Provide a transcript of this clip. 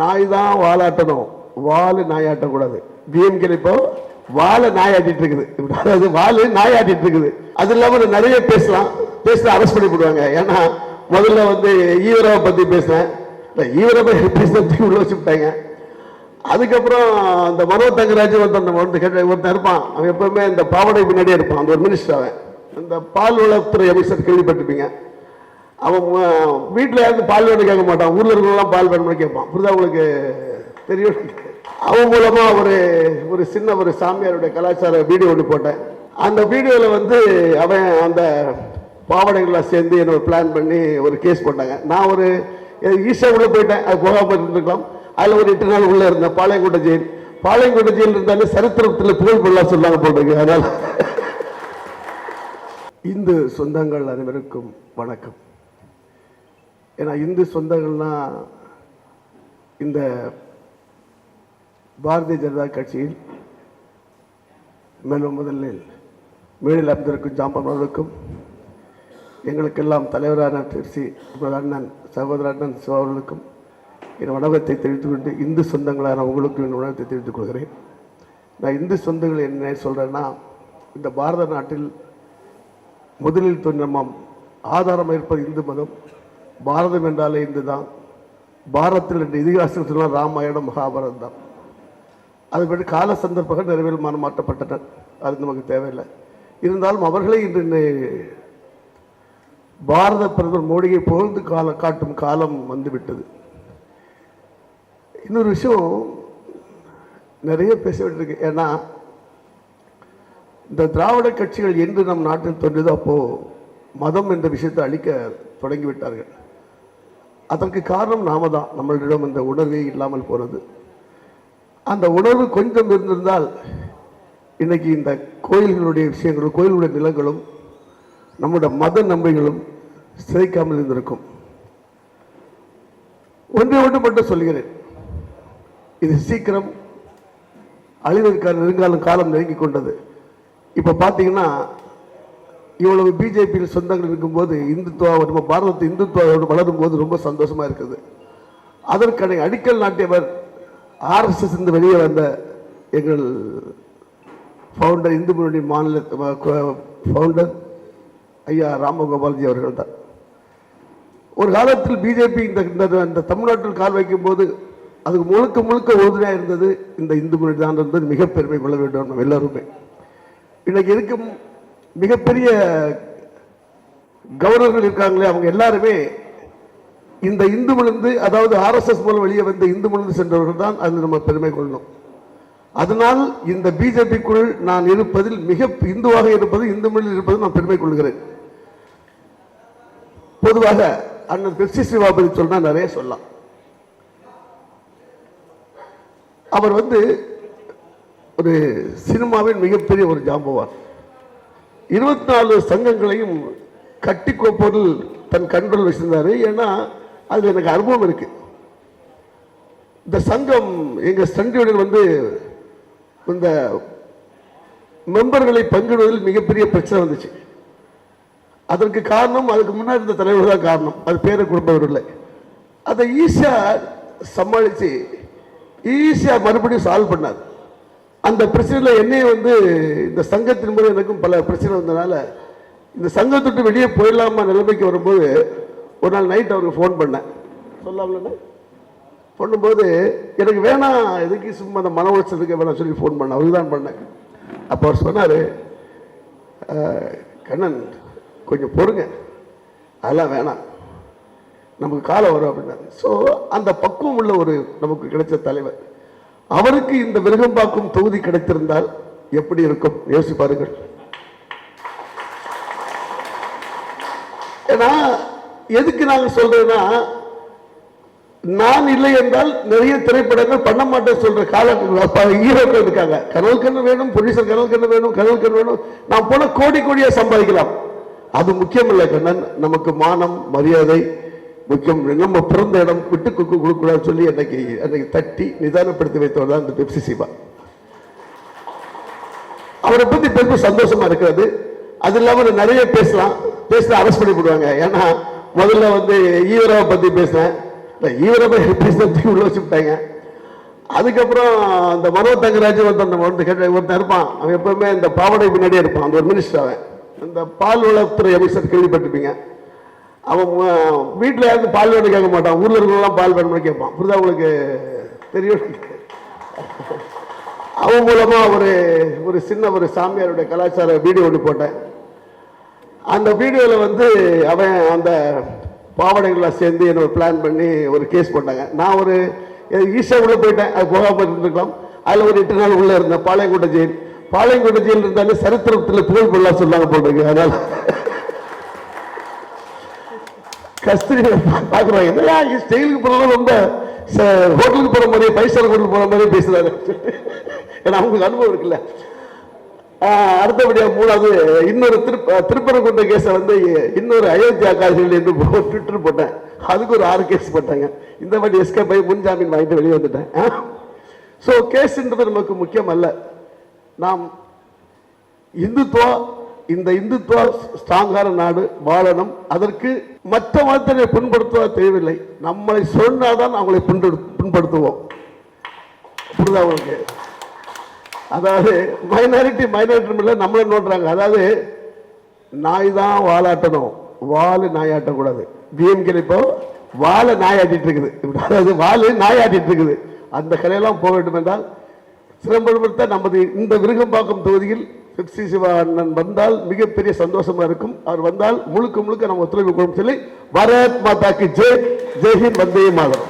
நாய் தான் வாலாட்டணும். வாலு நாய் ஆட்டக்கூடாது டிஎம்கே இப்போ வாழை நாயாட்டிட்டு இருக்குது அதாவது வாலு நாய் ஆட்டிட்டு இருக்குது அது இல்லாமல் நிறைய பேசலாம். பேசினா அரெஸ்ட் பண்ணி போடுவாங்க. ஏன்னா முதல்ல வந்து ஈவரவை பற்றி பேசினேன். ஈவரை பேசுறதுக்கு உள்ள வச்சுட்டாங்க அதுக்கப்புறம் அந்த மனோ தங்கராஜ் ஒருத்தன் ஒன்று கேட்ட ஒருத்தன் இருப்பான். அவன் எப்பவுமே இந்த பாவடை பின்னாடியே இருப்பான். அந்த ஒரு மினிஸ்டர் அவன். இந்த பால் வளத்துறை அமைச்சர் கேள்விப்பட்டிருப்பீங்க. அவன் வீட்டில் யாரும் பால் வேணும் கேட்க மாட்டான். ஊரில் இருக்கிறவங்களாம் பால் வேணும்னு கேட்பான். புரிதா உங்களுக்கு? தெரியும். அவன் மூலமாக ஒரு ஒரு சின்ன ஒரு சாமியாருடைய கலாச்சார வீடியோ ஒன்று போட்டேன். அந்த வீடியோவில் வந்து அவன் அந்த பாவடைகள்லாம் சேர்ந்து என்னோட பிளான் பண்ணி ஒரு கேஸ் போட்டாங்க. நான் ஒரு ஈஸியாக உள்ளே போயிட்டேன். அது போகாமல் இருந்திருக்கலாம். அதில் ஒரு எட்டு நாள் உள்ளே இருந்தேன். பாளையங்கோட்டை ஜெயில். பாளையங்கோட்டை ஜெயில் இருந்தாலும் சரித்திரத்தில் புகழ் பொருளாக சொல்லாங்க போட்டிருக்கு அதனால். இந்து சொந்தங்கள் அனைவருக்கும் வணக்கம். ஏன்னா இந்து சொந்தங்கள்னால் இந்த பாரதிய ஜனதா கட்சியில் மேலும் முதலில் மேலில் அமைந்திருக்கும் ஜாம்பவர்களுக்கும் எங்களுக்கெல்லாம் தலைவரான திருச்சி அண்ணன் சகோதர அண்ணன் சிவா அவர்களுக்கும் என் வணக்கத்தை தெரிவித்துக் கொண்டு இந்து சொந்தங்களான உங்களுக்கும் என் வணக்கத்தை தெரிவித்துக் கொள்கிறேன். நான் இந்து சொந்தங்கள் என்ன சொல்கிறேன்னா இந்த பாரத நாட்டில் முதலில் தோன்றினமாம் ஆதாரம் இருப்பது இந்து மதம் பாரதம் என்றாலே இந்து தான் பாரதத்தில் என்ற இதிகாசம் ராமாயணம் மகாபாரதம் தான். அதுபடி கால சந்தர்ப்பங்கள் நிறைவேறு மாற்றப்பட்டன அது நமக்கு தேவையில்லை. இருந்தாலும் அவர்களே இன்று பாரத பிரதமர் மோடியை புகழ்ந்து கால காட்டும் காலம் வந்துவிட்டது. இன்னொரு விஷயம் நிறைய பேச வேண்டியிருக்கு. ஏன்னா இந்த திராவிட கட்சிகள் என்று நம் நாட்டில் தோன்றியதோ அப்போது மதம் என்ற விஷயத்தை அழிக்க தொடங்கிவிட்டார்கள். அதற்கு காரணம் நாம தான். நம்மளிடம் இந்த உணர்வே இல்லாமல் போனது. அந்த உணர்வு கொஞ்சம் இருந்திருந்தால் இன்னைக்கு இந்த கோயில்களுடைய விஷயங்களும் கோயிலுடைய நிலங்களும் நம்முடைய மத நம்பிகளும் சிதைக்காமல் இருந்திருக்கும். ஒன்றை ஒன்று மட்டும் சொல்கிறேன் இது சீக்கிரம் அழிவதற்கான நெருங்காலம் காலம் நெருங்கி கொண்டது. இப்போ பார்த்தீங்கன்னா இவ்வளவு பிஜேபியில் சொந்தங்கள் இருக்கும்போது இந்துத்துவா நம்ம பாரதத்தை இந்துத்துவாவோடு வளரும் போது ரொம்ப சந்தோஷமா இருக்குது. அதற்கான அடிக்கல் நாட்டியவர் ஆர்எஸ்எஸ் இருந்து வெளியே வந்த எங்கள் ஃபவுண்டர் இந்து முன்னணி மாநில ஃபவுண்டர் ஐயா ராமகோபால்ஜி அவர்கள் தான். ஒரு காலத்தில் பிஜேபி இந்த இந்த- இந்த தமிழ்நாட்டில் கால் வைக்கும் போது அதுக்கு முழுக்க முழுக்க உறுதுணையாக இருந்தது இந்த இந்து முன்னணி தான் இருந்தது மிக பெருமை கொள்ள வேண்டும் நம்ம எல்லாருமே. இன்னைக்கு இருக்கும் மிகப்பெரிய கவர்னர்கள் இருக்காங்களே அவங்க எல்லாருமே இந்த இந்து மலர்ந்து அதாவது ஆர்எஸ்எஸ் மூலம் வெளியே வந்த இந்து மலர்ந்து சென்றவர்கள் தான் அதில் நம்ம பெருமை கொள்ளணும். அதனால் இந்த பிஜேபிக்குள் நான் இருப்பதில் மிக இந்துவாக இருப்பது இந்து மொழியில் இருப்பது நான் பெருமை கொள்கிறேன். பொதுவாக அண்ணன் பெப்சி சிவாபதி சொன்னால் நிறைய சொல்லலாம். அவர் வந்து ஒரு சினிமாவின் மிகப்பெரிய ஒரு ஜாம்பவான். இருபத்தி நாலு சங்கங்களையும் கட்டி கோப்பதில் தன் கண்ட்ரோல் வச்சிருந்தாரு. ஏன்னா அதில் எனக்கு அனுபவம் இருக்கு. இந்த சங்கம் எங்க ஸ்டண்ட் வந்து இந்த மெம்பர்களை பங்கிடுவதில் மிகப்பெரிய பிரச்சனை வந்துச்சு. அதற்கு காரணம் அதுக்கு முன்னாடி இருந்த தலைவர் தான் காரணம். அது பேரை கொடுப்பவர் இல்லை அதை ஈஸியாக சமாளித்து ஈஸியா மறுபடியும் சால்வ் பண்ணார். அந்த பிரச்சனையில் என்னையும் வந்து இந்த சங்கத்தின் மூலம் எனக்கும் பல பிரச்சனை வந்தனால இந்த சங்கத்தொட்டு வெளியே போயிடலாமா நிலைமைக்கு வரும்போது ஒரு நாள் நைட் அவருக்கு ஃபோன் பண்ணேன். சொல்லாமலண்ணே பண்ணும்போது எனக்கு வேணாம் எதுக்கு சும்மா அந்த மன உளைச்சலுக்கு வேணாம் சொல்லி ஃபோன் பண்ணேன். அவருக்கு தான் பண்ணேன் அப்போ அவர் சொன்னார் கண்ணன் கொஞ்சம் பொறுங்க. அதெல்லாம் வேணாம். நமக்கு காலம் வரும் அப்படின்னாரு. ஸோ அந்த பக்குவம் உள்ள ஒரு நமக்கு கிடைச்ச தலைவர். அவருக்கு இந்த விருகம்பாக்கும் தொகுதி கிடைத்திருந்தால் எப்படி இருக்கும்? யோசிப்பாருங்கள் ஏன்னா எதுக்கு நாங்க சொல்றேன்னா நான் இல்லை என்றால் நிறைய திரைப்படங்கள் பண்ண மாட்டேன் சொல்ற கால ஹீரோக்கள் இருக்காங்க. கனல் கண்ணு வேணும் பொலிசர் கனல் கண்ணு வேணும் கனல் கண்ணு வேணும். நான் போன கோடி கோடியா சம்பாதிக்கலாம். அது முக்கியம் இல்லை கண்ணன். நமக்கு மானம் மரியாதை முக்கியம் நம்ம பிறந்த இடம் விட்டு குக்கு கொடுக்கூடாது சொல்லி அன்னைக்கு அன்னைக்கு தட்டி நிதானப்படுத்தி வைத்தவர் தான் இந்த பெப்சி சிவா. அவரை பத்தி பெரும் சந்தோஷமா இருக்கிறது. அது இல்லாமல் நிறைய பேசலாம். பேசினா அரெஸ்ட் பண்ணி போடுவாங்க ஏன்னா முதல்ல வந்து ஈவராவை பத்தி பேசினேன். ஈவரவை ஈவரை உள்ள வச்சுட்டாங்க அதுக்கப்புறம் அந்த மனோ தங்கராஜ் ஒருத்தன் அந்த வந்து கேட்ட ஒருத்தன் இருப்பான். அவன் எப்பவுமே இந்த பாவடை பின்னாடியே இருப்பான். அந்த ஒரு மினிஸ்டர் அவன். இந்த பால் வளத்துறை அமைச்சர் கேள்விப்பட்டிருப்பீங்க. அவன் வீட்டில் யாரும் பால் வேணும் கேட்க மாட்டான். ஊரில் இருக்கிறவங்களாம் பால் வேணும்னு கேட்பான். புரிதா உங்களுக்கு? தெரியும் அவன் மூலமாக ஒரு ஒரு சின்ன ஒரு சாமியாருடைய கலாச்சார வீடியோ ஒன்று போட்டேன். அந்த வீடியோவில் வந்து அவன் அந்த பாவடைகள்லாம் சேர்ந்து என்னோட பிளான் பண்ணி ஒரு கேஸ் போட்டாங்க. நான் ஒரு ஈஸியாக உள்ளே போயிட்டேன். அது போகாமல் இருந்திருக்கலாம். அதில் ஒரு எட்டு நாள் உள்ளே இருந்தேன். பாளையங்கோட்டை ஜெயில். பாளையங்கோட்டை ஜெயில் இருந்தாலே சரித்திரத்தில் புகழ் கொள்ளலாம் சொல்லாங்க போட்டிருக்கு அதனால் கஸ்தூரி பார்க்குறாங்க என்னையா ஸ்டைலுக்கு போகிறதும் ரொம்ப ச- ஹோட்டலுக்கு போகிற மாதிரி ஃபைவ் ஸ்டார் ஹோட்டலுக்கு போகிற மாதிரி பேசுகிறாரு ஏன்னா அவங்களுக்கு அனுபவம் இருக்குல்ல. அடுத்தபடியாக மூணாவது இன்னொரு திருப்ப திருப்பரங்குன்ற கேஸை வந்து இன்னொரு அயோத்தியா காசிகள் என்று ட்விட்டர் போட்டேன். அதுக்கு ஒரு ஆறு கேஸ் போட்டாங்க. இந்த மாதிரி எஸ்கேப் ஆகி முன்ஜாமீன் வாங்கிட்டு வெளியே வந்துட்டேன். ஸோ கேஸுன்றது நமக்கு முக்கியம் அல்ல. நாம் இந்துத்துவம் இந்த இந்துத்துவ ஸ்ட்ராங்கான நாடு வாழணும். அதற்கு மற்ற மதத்தினை புண்படுத்துவ தேவையில்லை. நம்மளை சொன்னாதான் அவங்களை புண்படு புண்படுத்துவோம். புரிதா உங்களுக்கு? அதாவது மைனாரிட்டி மைனாரிட்டி இல்லை நம்மளும் நோட்டுறாங்க அதாவது நாய் தான் வாலாட்டணும். வால் நாயாட்டக்கூடாது. பிஎம்கே இப்போ வாழை நாயாட்டிட்டு இருக்குது. அதாவது வால் நாயாட்டிட்டு இருக்குது. அந்த கலையெல்லாம் போக வேண்டும் என்றால் சிறம்படுத்த நமது இந்த விருகம்பாக்கம் தொகுதியில் பிப்சி சிவா அண்ணன் வந்தால் மிகப்பெரிய சந்தோஷமா இருக்கும். அவர் வந்தால் முழுக்க முழுக்க நம்ம ஒத்துழைப்பு கொடுக்கும் சொல்லி பாரத் மாதாக்கு ஜெய். ஜெய்ஹிந்த் வந்தே மாதம்